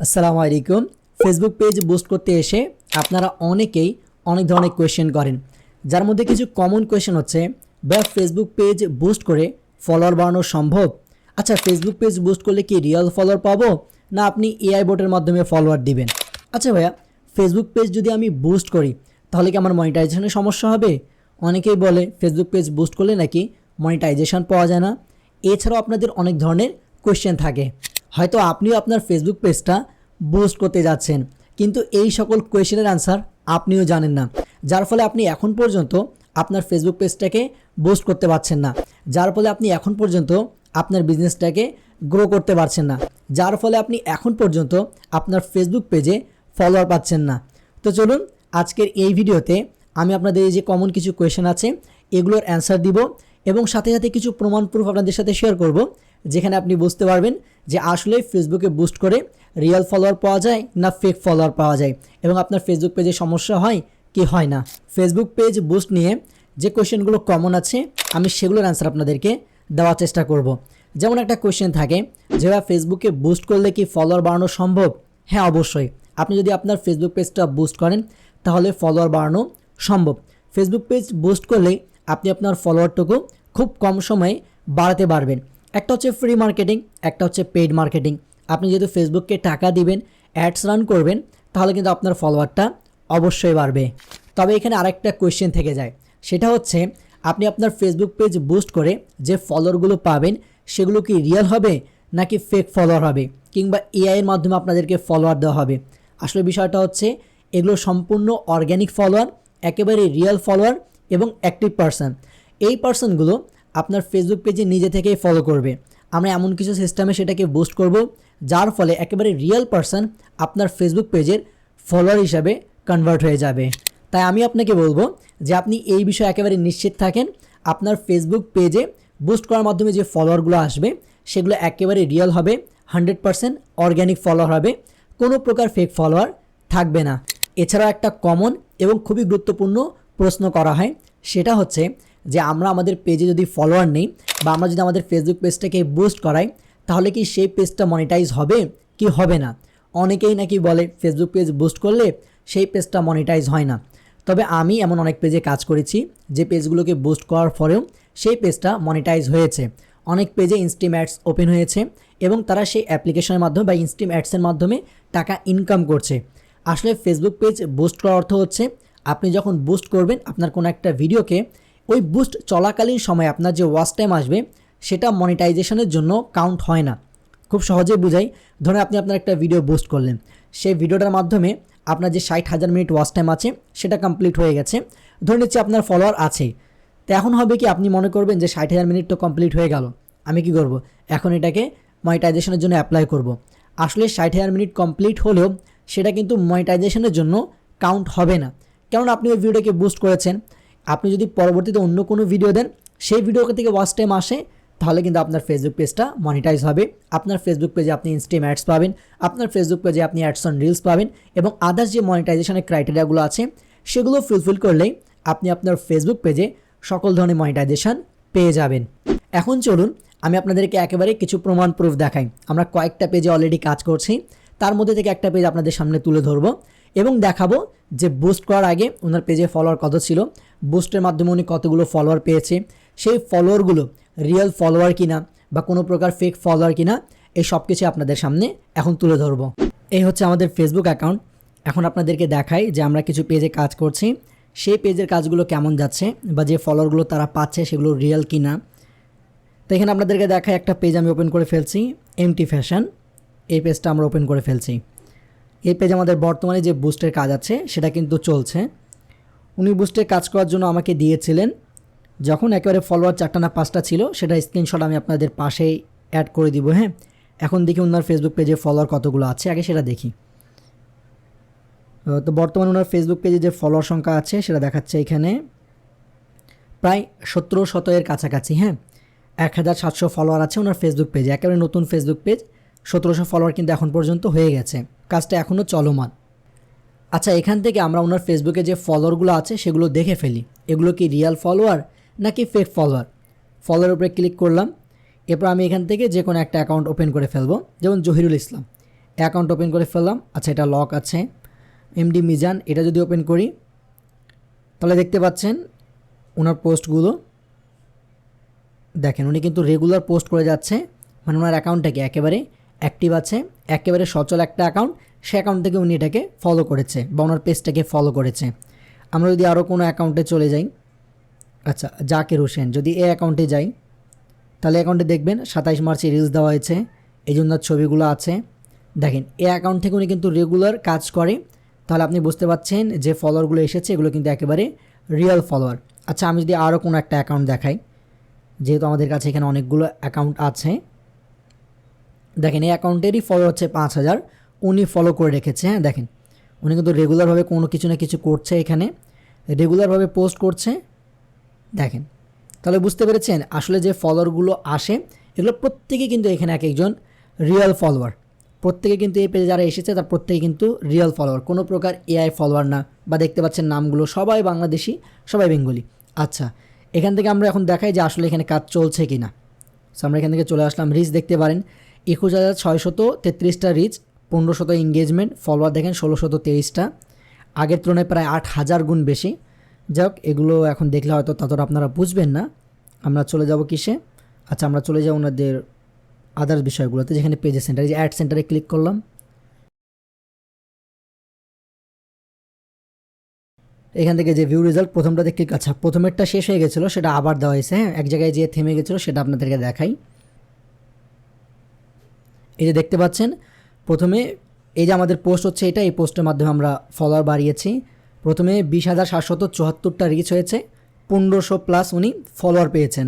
আসসালামু আলাইকুম। Facebook page boost করতে এসে আপনারা অনেকেই অনেক ধরনের কোয়েশ্চেন করেন। যার মধ্যে কিছু কমন কোয়েশ্চেন হচ্ছে, বা ফেসবুক পেজ বুস্ট করে ফলোয়ার বাড়ানো সম্ভব? আচ্ছা ফেসবুক পেজ বুস্ট করলে কি রিয়েল ফলোয়ার পাবো? না, আপনি এআই বোটের মাধ্যমে ফলোয়ার দিবেন? আচ্ছা ভাইয়া ফেসবুক পেজ যদি আমি বুস্ট করি, তাহলে কি আমার মনিটাইজেশনের সমস্যা হবে? অনেকেই বলে ফেসবুক পেজ বুস্ট করলে নাকি মনিটাইজেশন পাওয়া যায় না। এছাড়াও আপনাদের অনেক ধরনের কোয়েশ্চেন থাকে। হয়তো আপনিও আপনার ফেসবুক পেজটা বুস্ট করতে যাচ্ছেন। কিন্তু এই সকল কোয়েশ্চেনের আনসার আপনিও জানেন না। যার ফলে আপনি এখন পর্যন্ত আপনার ফেসবুক পেজটাকে বুস্ট করতে পারছেন না। যার ফলে আপনি এখন পর্যন্ত আপনার বিজনেসটাকে গ্রো করতে পারছেন না। যার ফলে আপনি এখন পর্যন্ত আপনার ফেসবুক পেজে ফলোয়ার পাচ্ছেন না। তো চলুন আজকের এই ভিডিওতে আমি আপনাদের এই যে কমন কিছু কোয়েশ্চেন আছে, এগুলোর অ্যান্সার দিব। এবং সাথে সাথে কিছু প্রমাণ প্রুফ আপনাদের সাথে শেয়ার করব, যেখানে আপনি বুঝতে পারবেন যে আসলে ফেসবুকে বুস্ট করে রিয়েল ফলোয়ার পাওয়া যায় না ফেক ফলোয়ার পাওয়া যায়। এবং আপনার ফেসবুক পেজে সমস্যা হয় কি হয় না? ফেসবুক পেজ বুস্ট নিয়ে যে কোয়েশ্চেনগুলো কমন আছে, আমি সেগুলোর অ্যান্সার আপনাদেরকে দেওয়ার চেষ্টা করব। যেমন একটা কোয়েশ্চেন থাকে, যে ফেসবুকে বুস্ট করলে কি ফলোয়ার বাড়ানো সম্ভব? হ্যাঁ অবশ্যই। আপনি যদি আপনার ফেসবুক পেজটা বুস্ট করেন, তাহলে ফলোয়ার বাড়ানো সম্ভব। ফেসবুক পেজ বুস্ট করলেই আপনি আপনার ফলোয়ারটুকু খুব কম সময়ে বাড়াতে পারবেন। একটা হচ্ছে ফ্রি মার্কেটিং একটা হচ্ছে পেইড মার্কেটিং আপনি যেহেতু ফেসবুককে টাকা দিবেন অ্যাডস রান করবেন, তাহলে কিন্তু আপনার ফলোয়ারটা অবশ্যই বাড়বে। তবে এখানে আরেকটা কোয়েশ্চেন থেকে যায়। সেটা হচ্ছে, আপনি আপনার ফেসবুক পেজ বুস্ট করে যে ফলোয়ারগুলো পাবেন, সেগুলো কি রিয়েল হবে, নাকি ফেক ফলোয়ার হবে, কিংবা এআইয়ের মাধ্যমে আপনাদেরকে ফলোয়ার দেওয়া হবে? আসলে বিষয়টা হচ্ছে, এগুলো সম্পূর্ণ অর্গ্যানিক ফলোয়ার একেবারে রিয়েল ফলোয়ার এবং অ্যাক্টিভ পারসন এই পার্সনগুলো আপনার ফেসবুক পেজে নিজে থেকেই ফলো করবে। আমরা এমন কিছু সিস্টেমে সেটাকে বুস্ট করব, যার ফলে একেবারে রিয়েল পারসন আপনার ফেসবুক পেজের ফলোয়ার হিসাবে কনভার্ট হয়ে যাবে। তাই আমি আপনাকে বলব যে আপনি এই বিষয়ে একেবারে নিশ্চিত থাকেন, আপনার ফেসবুক পেজে বুস্ট করার মাধ্যমে যে ফলোয়ারগুলো আসবে, সেগুলো একেবারে রিয়েল হবে হান্ড্রেড পারসেন্ট অর্গ্যানিক ফলোয়ার হবে, কোনো প্রকার ফেক ফলোয়ার থাকবে না। এছাড়াও একটা কমন এবং খুবই গুরুত্বপূর্ণ প্রশ্ন করা হয়। সেটা হচ্ছে যে আমরা আমাদের পেজে যদি ফলোয়ার নেই বা আমরা যদি আমাদের ফেসবুক পেজটাকে বুস্ট করাই, তাহলে কি সেই পেজটা মনিটাইজ হবে কি হবে না? অনেকেই নাকি বলে ফেসবুক পেজ বুস্ট করলে সেই পেজটা মনিটাইজ হয় না। তবে আমি এমন অনেক পেজে কাজ করেছি যে পেজগুলোকে বুস্ট করার পরেও সেই পেজটা মনিটাইজ হয়েছে। অনেক পেজে ইনস্টিম অ্যাডস ওপেন হয়েছে এবং তারা সেই অ্যাপ্লিকেশনের মাধ্যমে বা ইনস্টিম অ্যাডসের মাধ্যমে টাকা ইনকাম করছে। আসলে ফেসবুক পেজ বুস্ট করার অর্থ হচ্ছে আপনি যখন বুস্ট করবেন, আপনার কোনো একটা ভিডিওকে ওই বুস্ট চলাকালীন সময় আপনার যে ওয়াচ টাইম আসবে, সেটা মনিটাইজেশনের জন্য কাউন্ট হয় না। খুব সহজেই বুঝাই। ধরে আপনি আপনার একটা ভিডিও বুস্ট করলেন। সেই ভিডিওটার মাধ্যমে আপনার যে ষাট হাজার মিনিট ওয়াচ টাইম আছে, সেটা কমপ্লিট হয়ে গেছে। ধরে নিচ্ছি আপনার ফলোয়ার আছে। তো এখন হবে কি, আপনি মনে করবেন যে ষাট হাজার মিনিট তো কমপ্লিট হয়ে গেল। আমি কি করব? এখন এটাকে মনিটাইজেশনের জন্য অ্যাপ্লাই করব। আসলে ষাট হাজার মিনিট কমপ্লিট হলেও সেটা কিন্তু মনিটাইজেশনের জন্য কাউন্ট হবে না। কারণ আপনি ওই ভিডিওকে বুস্ট করেছেন। আপনি যদি পরবর্তীতে অন্য কোনো ভিডিও দেন, সেই ভিডিও থেকে ওয়াচ টাইম আসে, তাহলে কিন্তু আপনার ফেসবুক পেজটা মনিটাইজ হবে। আপনার ফেসবুক পেজে আপনি ইনস্টিম অ্যাডস পাবেন, আপনার ফেসবুক পেজে আপনি অ্যাডস অন রিলস পাবেন এবং আদার্স যে মনিটাইজেশনের ক্রাইটেরিয়াগুলো আছে, সেগুলো ফুলফিল করলেই আপনি আপনার ফেসবুক পেজে সকল ধরনের মনিটাইজেশন পেয়ে যাবেন। এখন চলুন আমি আপনাদেরকে একেবারে কিছু প্রমাণ প্রুফ দেখাই। আমরা কয়েকটা পেজে অলরেডি কাজ করছি। তার মধ্যে থেকে একটা পেজ আপনাদের সামনে তুলে ধরবো। এবং দেখাবো যে বুস্ট করার আগে ওনার পেজে ফলোয়ার কত ছিল। বুস্টের মাধ্যমে উনি কতগুলো ফলোয়ার পেয়েছে। সেই ফলোয়ারগুলো রিয়েল ফলোয়ার কিনা বা কোনো প্রকার ফেক ফলোয়ার কিনা, এই সব কিছু আপনাদের সামনে এখন তুলে ধরবো। এই হচ্ছে আমাদের ফেসবুক অ্যাকাউন্ট এখন আপনাদেরকে দেখাই যে আমরা কিছু পেজে কাজ করছি। সেই পেজের কাজগুলো কেমন যাচ্ছে বা যে ফলোয়ারগুলো তারা পাচ্ছে সেগুলো রিয়েল কিনা। তো এখানে আপনাদেরকে দেখায় একটা পেজ আমি ওপেন করে ফেলছি এমটি ফ্যাশন এই পেজটা আমরা ওপেন করে ফেলছি। এই পেজ আমাদের বর্তমানে যে বুস্টের কাজ আছে, সেটা কিন্তু চলছে। উনি বুস্টের কাজ করার জন্য আমাকে দিয়েছিলেন। যখন একেবারে ফলোয়ার চারটা না পাঁচটা ছিল, সেটা স্ক্রিনশট আমি আপনাদের পাশেই অ্যাড করে দিব হ্যাঁ? এখন দেখি ওনার ফেসবুক পেজে ফলোয়ার কতগুলো আছে, আগে সেটা দেখি। তো বর্তমানে ওনার ফেসবুক পেজে যে ফলোয়ার সংখ্যা আছে, সেটা দেখাচ্ছে এখানে। প্রায় সতেরো শতের কাছাকাছি হ্যাঁ? এক হাজার সাতশো ফলোয়ার আছে ওনার ফেসবুক পেজে একেবারে নতুন ফেসবুক পেজ সতেরোশো ফলোয়ার কিন্তু এখন পর্যন্ত হয়ে গেছে। কাজটা এখনও চলমান। আচ্ছা এখান থেকে আমরা ওনার ফেসবুকে যে ফলোয়ারগুলো আছে, সেগুলো দেখে ফেলি। এগুলো কি রিয়াল ফলোয়ার নাকি ফেক ফলোয়ার ফলোয়ার উপরে ক্লিক করলাম। এরপর আমি এখান থেকে যে কোনো একটা অ্যাকাউন্ট ওপেন করে ফেলব। যেমন জহিরুল ইসলাম। অ্যাকাউন্ট ওপেন করে ফেললাম। আচ্ছা এটা লক আছে। এমডি মিজান, এটা যদি ওপেন করি, তাহলে দেখতে পাচ্ছেন ওনার পোস্টগুলো দেখেন, উনি কিন্তু রেগুলার পোস্ট করে যাচ্ছে। মানে ওনার অ্যাকাউন্টটাকে একেবারে অ্যাক্টিভ আছে, একেবারে সচল একটা অ্যাকাউন্ট সে অ্যাকাউন্ট থেকে উনি এটাকে ফলো করেছে বা ওনার পেজটাকে ফলো করেছে। আমরা যদি আরও কোনো অ্যাকাউন্টে চলে যাই আচ্ছা জাকির হোসেন, যদি এ অ্যাকাউন্টে যাই, তাহলে অ্যাকাউন্টে দেখবেন সাতাইশ মার্চে রিলস দেওয়া হয়েছে, এই জন্য ছবিগুলো আছে। দেখেন এ অ্যাকাউন্ট থেকে উনি কিন্তু রেগুলার কাজ করে, তাহলে আপনি বুঝতে পারছেন যে ফলোয়ারগুলো এসেছে, এগুলো কিন্তু একেবারে রিয়েল ফলোয়ার আচ্ছা আমি যদি আরও কোনো একটা অ্যাকাউন্ট দেখাই, যেহেতু আমাদের কাছে এখানে অনেকগুলো অ্যাকাউন্ট আছে দেখেন, এই অ্যাকাউন্টেরই ফলো হচ্ছে পাঁচ হাজার। উনি ফলো করে রেখেছে হ্যাঁ দেখেন। উনি কিন্তু রেগুলারভাবে কোনো কিছু না কিছু করছে এখানে। রেগুলারভাবে পোস্ট করছে, দেখেন। তাহলে বুঝতে পেরেছেন, আসলে যে ফলোয়ারগুলো আসে, এগুলো প্রত্যেকেই কিন্তু এখানে এক একজন রিয়েল ফলোয়ার প্রত্যেকে কিন্তু এই পেজে যারা এসেছে, তার প্রত্যেকে কিন্তু রিয়েল ফলোয়ার কোনো প্রকার এআই ফলোয়ার না, বা দেখতে পাচ্ছেন নামগুলো সবাই বাংলাদেশি, সবাই বেঙ্গলি। আচ্ছা এখান থেকে আমরা এখন দেখাই যে আসলে এখানে কাজ চলছে কি না সো আমরা এখান থেকে চলে আসলাম। রিচ দেখতে পারেন। একুশ হাজার ছয়শত তেত্রিশটা রিচ পনেরো শত এঙ্গেজমেন্ট ফলোয়ার দেখেন ষোলোশত তেইশটা। আগের তুলনায় প্রায় আট হাজার গুণ বেশি। যাই হোক, এগুলো এখন দেখলে হয়তো ততটা আপনারা বুঝবেন না। আমরা চলে যাব কিসে? আচ্ছা আমরা চলে যাব ওনাদের আদার্স বিষয়গুলোতে, যেখানে পেজে সেন্টার যে অ্যাড সেন্টারে ক্লিক করলাম। এখান থেকে যে ভিউ রেজাল্ট প্রথমটাতে ক্লিক আচ্ছা প্রথমেরটা শেষ হয়ে গেছিল, সেটা আবার দেওয়া হয়েছে হ্যাঁ? এক জায়গায় যে থেমে গেছিল, সেটা আপনাদেরকে দেখাই। এই যে দেখতে পাচ্ছেন, প্রথমে এই যে আমাদের পোস্ট হচ্ছে এটা, এই পোস্টের মাধ্যমে আমরা ফলোয়ার বাড়িয়েছি। প্রথমে বিশ হাজার সাতশত চুয়াত্তরটা রিচ হয়েছে, পনেরোশো প্লাস উনি ফলোয়ার পেয়েছেন।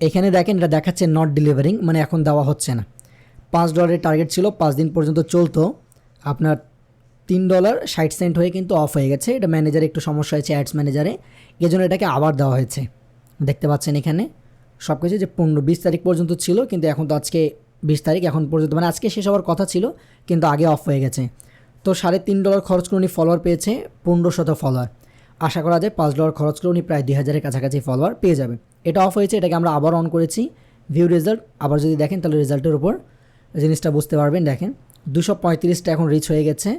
এখানে দেখেন, এটা দেখাচ্ছে নট ডেলিভারিং মানে এখন দেওয়া হচ্ছে না। পাঁচ ডলারের টার্গেট ছিল, পাঁচ দিন পর্যন্ত চলতো। আপনার তিন ডলার ষাট সেন্ট হয়ে কিন্তু অফ হয়ে গেছে। এটা ম্যানেজারে একটু সমস্যা হয়েছে অ্যাডস ম্যানেজারে এই জন্য এটাকে আবার দেওয়া হয়েছে। দেখতে পাচ্ছেন এখানে। সব কিছু যে পনেরো, বিশ তারিখ পর্যন্ত ছিল, কিন্তু এখন তো আজকে বিশ তারিখ, এখন পর্যন্ত মানে আজকে শেষ হওয়ার কথা ছিল, কিন্তু আগে অফ হয়ে গেছে। তো সাড়ে তিন ডলার খরচ করে উনি ফলোয়ার পেয়েছে, পনেরো শত ফলোয়ার আশা করা যায় পাঁচ ডলার খরচ করে উনি প্রায় দুই হাজারের কাছাকাছি ফলোয়ার পেয়ে যাবে। এটা অফ হয়েছে, এটাকে আমরা আবার অন করেছি। ভিউ রেজাল্ট আবার যদি দেখেন তাহলে রেজাল্টের উপর জিনিসটা বুঝতে পারবেন, দেখেন। দুশো পঁয়ত্রিশটা এখন রিচ হয়ে গেছে।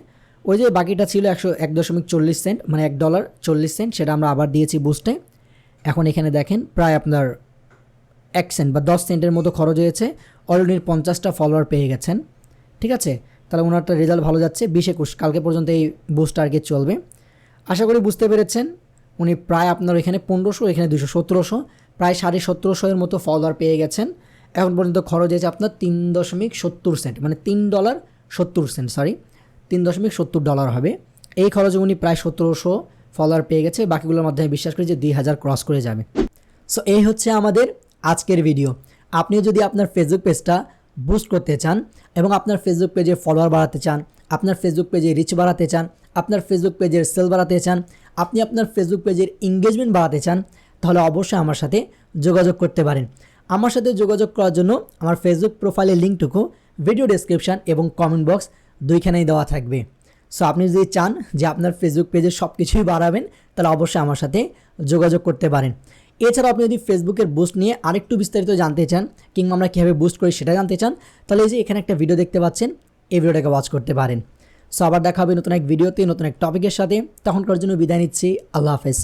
ওই যে বাকিটা ছিল একশো এক দশমিক চল্লিশ সেন্ট মানে এক ডলার চল্লিশ সেন্ট সেটা আমরা আবার দিয়েছি বুস্টে এখন এখানে দেখেন, প্রায় আপনার এক সেন্ট বা দশ সেন্টের মতো খরচ হয়েছে। অলরেডি পঞ্চাশটা ফলোয়ার পেয়ে গেছেন। ঠিক আছে? তাহলে ওনারটা রেজাল্ট ভালো যাচ্ছে। বিশ একুশ। কালকে পর্যন্ত এই বুস্ট টার্গেট চলবে। আশা করি বুঝতে পেরেছেন। উনি প্রায় আপনার এখানে পনেরোশো, এখানে দুশো সতেরোশো, প্রায় সাড়ে সতেরোশো এর মতো ফলোয়ার পেয়ে গেছেন। এখন পর্যন্ত খরচ হয়েছে আপনার তিন দশমিক সত্তর সেন্ট মানে তিন ডলার সত্তর সেন্ট সরি তিন দশমিক সত্তর ডলার হবে। এই খরচে উনি প্রায় সতেরোশো ফলোয়ার পেয়ে গেছে। বাকিগুলোর মাধ্যমে বিশ্বাস করি যে দুই হাজার ক্রস করে যাবে। সো এই হচ্ছে আমাদের আজকের ভিডিও আপনি যদি আপনার ফেসবুক পেজটা বুস্ট করতে চান এবং আপনার ফেসবুক পেজে ফলোয়ার বাড়াতে চান, আপনার ফেসবুক পেজে রিচ বাড়াতে চান, আপনার ফেসবুক পেজের সেল বাড়াতে চান, আপনি আপনার ফেসবুক পেজের এঙ্গেজমেন্ট বাড়াতে চান, তাহলে অবশ্যই আমার সাথে যোগাযোগ করতে পারেন। আমার সাথে যোগাযোগ করার জন্য আমার ফেসবুক প্রোফাইলের লিঙ্কটুকু ভিডিও ডেসক্রিপশান এবং কমেন্ট বক্স দুইখানেই দেওয়া থাকবে। সো আপনি যদি চান যে আপনার ফেসবুক পেজে সব কিছুই বাড়াবেন, তাহলে অবশ্যই আমার সাথে যোগাযোগ করতে পারেন। এছাড়াও আপনি যদি ফেসবুকের বুস্ট নিয়ে আরেকটু বিস্তারিত জানতে চান, কিংবা আমরা কীভাবে বুস্ট করি সেটা জানতে চান, তাহলে এই যে এখানে একটা ভিডিও দেখতে পাচ্ছেন, এই ভিডিওটাকে ওয়াচ করতে পারেন। সো আবার দেখা হবে নতুন এক ভিডিওতে নতুন এক টপিকের সাথে। তখনকার জন্য বিদায় নিচ্ছি। আল্লাহ হাফেজ।